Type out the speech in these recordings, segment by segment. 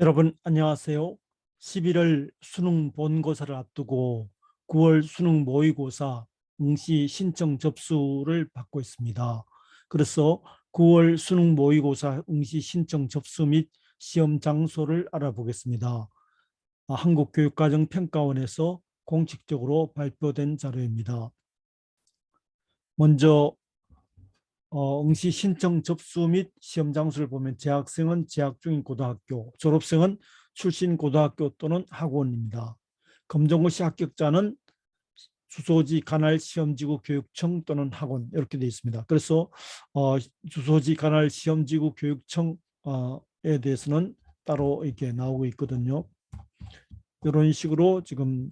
여러분 안녕하세요. 11월 수능 본고사를 앞두고 9월 수능 모의고사 응시 신청 접수를 받고 있습니다. 그래서 9월 수능 모의고사 응시 신청 접수 및 시험 장소를 알아보겠습니다. 아, 한국교육과정평가원에서 공식적으로 발표된 자료입니다. 먼저 어, 응시 신청 접수 및 시험 장소를 보면 재학생은 재학 중인 고등학교, 졸업생은 출신 고등학교 또는 학원입니다. 검정고시 합격자는 주소지 관할 시험지구 교육청 또는 학원 이렇게 되어 있습니다. 그래서 어, 주소지 관할 시험지구 교육청에 대해서는 따로 이렇게 나오고 있거든요. 이런 식으로 지금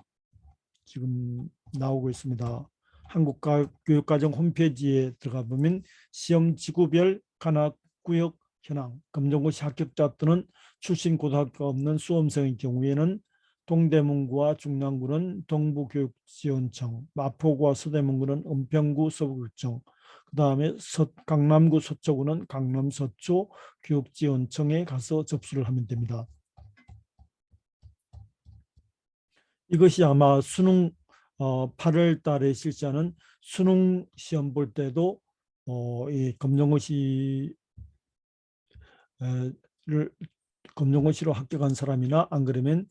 지금 나오고 있습니다. 한국교육과정 홈페이지에 들어가 보면 시험 지구별 관악구역 현황, 검정고시 합격자 또는 출신 고등학교가 없는 수험생의 경우에는 동대문구와 중랑구는 동부교육지원청, 마포구와 서대문구는 은평구 서부교육청, 그 다음에 강남구 서초구는 강남 서초 교육지원청에 가서 접수를 하면 됩니다. 이것이 아마 수능 어, 8월 달에 실시하는 수능 시험 볼 때도 어, 이 검정고시 를 검정고시로 합격한 사람이나 안 그러면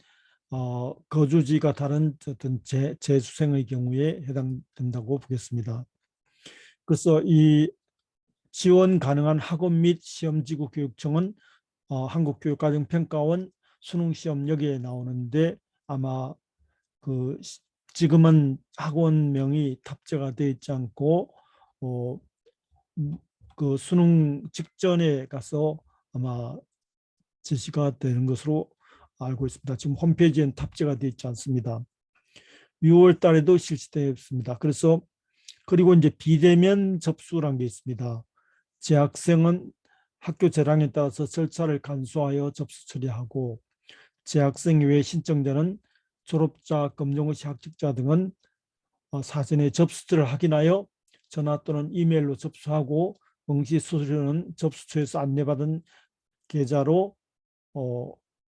어, 거주지가 다른 어떤 재, 재수생의 경우에 해당된다고 보겠습니다. 그래서 이 지원 가능한 학원 및 시험지구 교육청은 어, 한국교육과정평가원 수능시험 여기에 나오는데 아마 그 지금은 학원명이 탑재가 되어 있지 않고 어, 음, 그 수능 직전에 가서 아마 제시가 되는 것으로 알고 있습니다. 지금 홈페이지엔 탑재가 되어 있지 않습니다. 6월 달에도 실시되었습니다. 그래서 그리고 이제 비대면 접수란 게 있습니다. 재학생은 학교 재량에 따라서 절차를 간소하여 접수 처리하고 재학생 외 신청자는 졸업자, 검정고시 합격자 등은 어, 사전에 접수를 확인하여 전화 또는 이메일로 접수하고 응시 수수료는 접수처에서 안내받은 계좌로 어,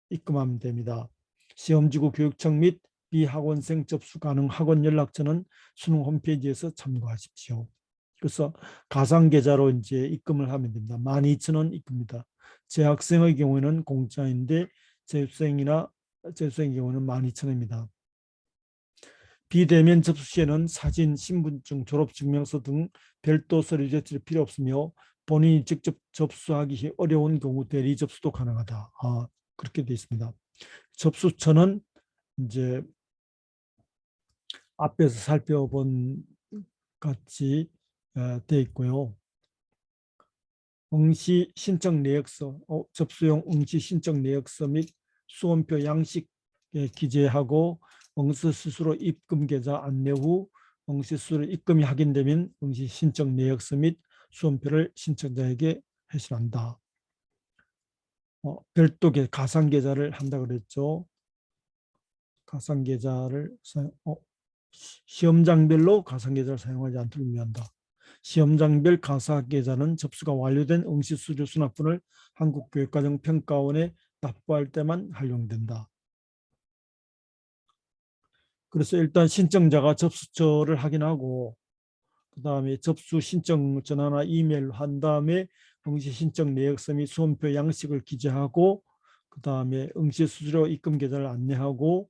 입금하면 됩니다. 시험지구 교육청 및 비학원생 접수 가능 학원 연락처는 수능 홈페이지에서 참고하십시오. 그래서 가상 계좌로 이제 입금을 하면 됩니다. 12,000원 입금입니다. 재학생의 경우에는 공짜인데 재수생이나 재수생 경우는 12,000원입니다. 비대면 접수 시에는 사진, 신분증, 졸업증명서 등 별도 서류 제출이 필요 없으며 본인이 직접 접수하기 어려운 경우 대리 접수도 가능하다. 아, 그렇게 되어 있습니다. 접수처는 이제 앞에서 살펴본 같이 되어 있고요. 응시 신청 내역서, 어, 접수용 응시 신청 내역서 및 수험표 양식에 기재하고 응시 스스로 입금 계좌 안내 후 응시 스스로 입금이 확인되면 응시 신청 내역서 및 수험표를 신청자에게 회신한다. 어, 별도 계 가상 계좌를 한다 그랬죠. 가상 계좌를 사용, 어, 시험장별로 가상 계좌를 사용하지 않도록 유의한다. 시험장별 가상 계좌는 접수가 완료된 응시 수료 수납분을 한국교육과정평가원에 납부할 때만 활용된다. 그래서 일단 신청자가 접수처를 확인하고 그 다음에 접수 신청 전화나 이메일 한 다음에 응시 신청 내역서 및 수험표 양식을 기재하고 그 다음에 응시 수수료 입금 계좌를 안내하고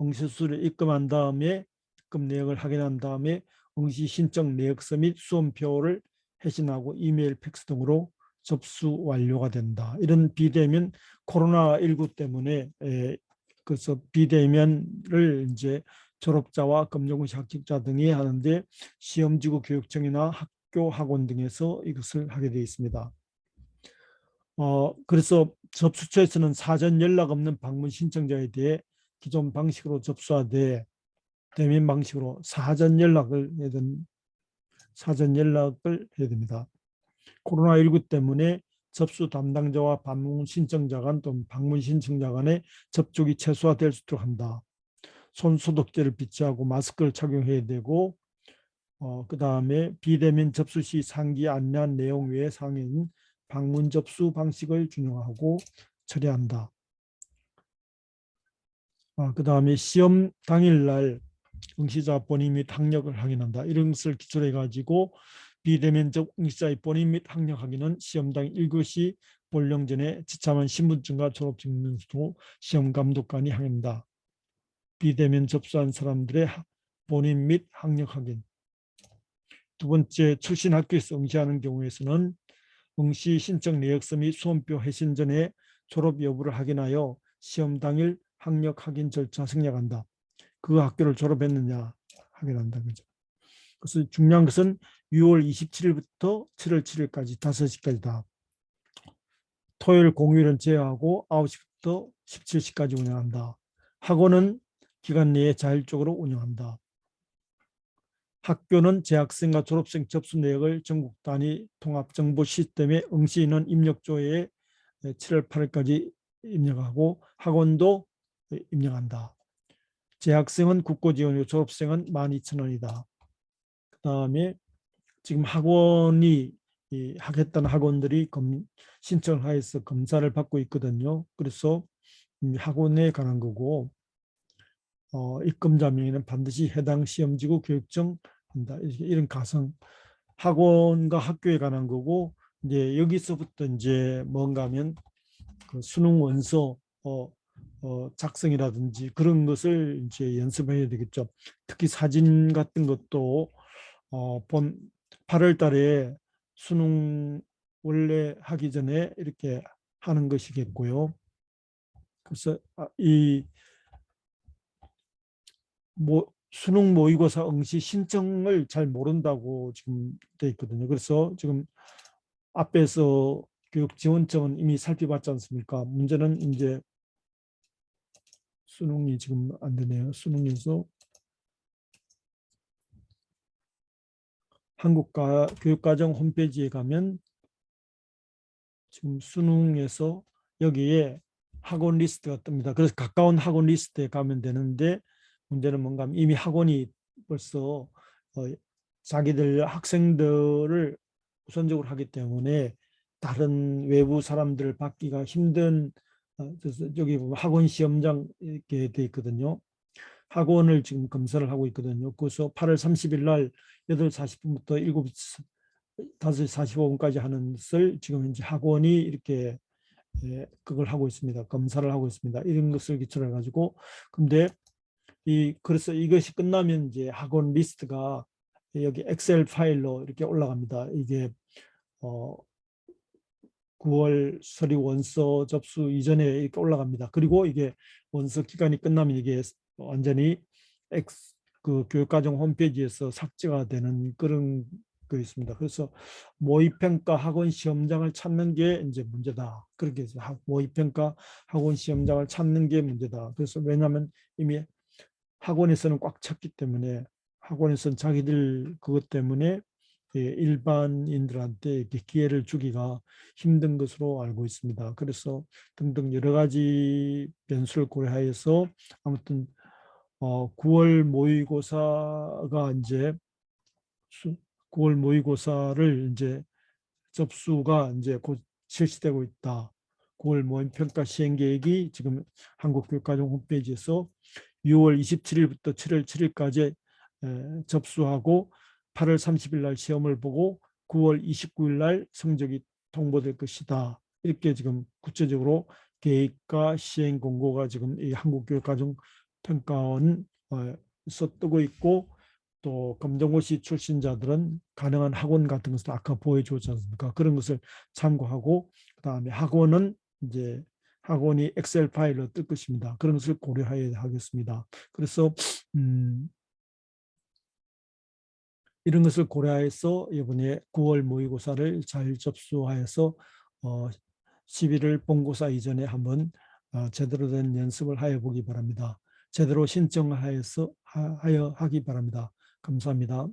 응시 수수료 입금한 다음에 입금 내역을 확인한 다음에 응시 신청 내역서 및 수험표를 회신하고 이메일 팩스 등으로 접수 완료가 된다. 이런 비대면 코로나19 때문에 에, 그래서 비대면을 이제 졸업자와 검정고시 합격자 등이 하는데 시험지구 교육청이나 학교 학원 등에서 이것을 하게 되어 있습니다. 어, 그래서 접수처에서는 사전 연락 없는 방문 신청자에 대해 기존 방식으로 접수하되 대면 방식으로 사전 연락을 해야 된 사전 연락을 해야 됩니다. 코로나19 때문에 접수 담당자와 방문 신청자 간 또는 방문 신청자 간의 접촉이 최소화될 수 있도록 한다. 손 소독제를 비치하고 마스크를 착용해야 되고 어, 그 다음에 비대면 접수 시 상기 안내한 내용 외의 상인 방문 접수 방식을 준용하고 처리한다. 아, 그 다음에 시험 당일날 응시자 본인 및 학력을 확인한다. 이런 것을 기초로 해가지고 비대면적 응시자의 본인 및 학력 확인은 시험당 1교시 본령 전에 지참한 신분증과 졸업증명서 시험 감독관이 확인한다. 비대면 접수한 사람들의 하- 본인 및 학력 확인. 두 번째 출신 학교에서 응시하는 경우에서는 응시 신청 내역서 및 수험표 회신 전에 졸업 여부를 확인하여 시험 당일 학력 확인 절차 생략한다. 그 학교를 졸업했느냐 확인한다. 그죠? 그래서 중요한 것은 6월 27일부터 7월 7일까지 5시까지다. 토요일 공휴일은 제외하고 9시부터 17시까지 운영한다. 학원은 기간 내에 자율적으로 운영한다. 학교는 재학생과 졸업생 접수 내역을 전국 단위 통합 정보 시스템에 응시 인원 입력 조회에 7월 8일까지 입력하고 학원도 입력한다. 재학생은 국고지원이고 졸업생은 12,000원이다. 그 다음에 지금 학원이 이 하겠다는 학원들이 검, 신청을 하여서 검사를 받고 있거든요. 그래서 이 학원에 관한 거고 어, 입금자 명의는 반드시 해당 시험지구 교육청 한다. 이런 가성 학원과 학교에 관한 거고 이제 여기서부터 이제 뭔가 하면 그 수능 원서 어, 어, 작성이라든지 그런 것을 이제 연습해야 되겠죠. 특히 사진 같은 것도 어, 본 8월 달에 수능 원래 하기 전에 이렇게 하는 것이겠고요. 그래서 아, 이 뭐, 수능 모의고사 응시 신청을 잘 모른다고 지금 돼 있거든요. 그래서 지금 앞에서 교육지원청은 이미 살펴봤지 않습니까? 문제는 이제 수능이 지금 안 되네요. 수능에서 한국가 교육과정 홈페이지에 가면 지금 수능에서 여기에 학원 리스트가 뜹니다. 그래서 가까운 학원 리스트에 가면 되는데 문제는 뭔가 이미 학원이 벌써 어, 자기들 학생들을 우선적으로 하기 때문에 다른 외부 사람들을 받기가 힘든 어, 여기 보면 학원 시험장 이렇게 돼 있거든요. 학원을 지금 검사를 하고 있거든요. 그래서 8월 30일 날 8시 40분부터 7시 5시 45분까지 하는 것을 지금 이제 학원이 이렇게 예, 그걸 하고 있습니다. 검사를 하고 있습니다. 이런 것을 기초로 해가지고 근데 이 그래서 이것이 끝나면 이제 학원 리스트가 여기 엑셀 파일로 이렇게 올라갑니다. 이게 어 9월 서류 원서 접수 이전에 이렇게 올라갑니다. 그리고 이게 원서 기간이 끝나면 이게 완전히 엑스 그 교육과정 홈페이지에서 삭제가 되는 그런 거 있습니다. 그래서 모의평가 학원 시험장을 찾는 게 이제 문제다. 그렇게 해서 학- 모의평가 학원 시험장을 찾는 게 문제다. 그래서 왜냐하면 이미 학원에서는 꽉 찼기 때문에 학원에서는 자기들 그것 때문에 예, 일반인들한테 기회를 주기가 힘든 것으로 알고 있습니다. 그래서 등등 여러 가지 변수를 고려하여서 아무튼 어, 9월 모의고사가 이제 수- 9월 모의고사를 이제 접수가 이제 곧 실시되고 있다. 9월 모의평가 시행 계획이 지금 한국교육과정 홈페이지에서 6월 27일부터 7월 7일까지 접수하고 8월 30일 날 시험을 보고 9월 29일 날 성적이 통보될 것이다. 이렇게 지금 구체적으로 계획과 시행 공고가 지금 이 한국교육과정 평가원 서 뜨고 있고 또 검정고시 출신자들은 가능한 학원 같은 것을 아까 보여주었지 않습니까? 그런 것을 참고하고 그다음에 학원은 이제 학원이 엑셀 파일로 뜰 것입니다. 그런 것을 고려해야 하겠습니다. 그래서 음, 이런 것을 고려해서 이번에 9월 모의고사를 잘 접수하여서 어, 11월 본고사 이전에 한번 어, 제대로 된 연습을 하여 보기 바랍니다. 제대로 신청하여서 하- 하여 하기 바랍니다. 감사합니다.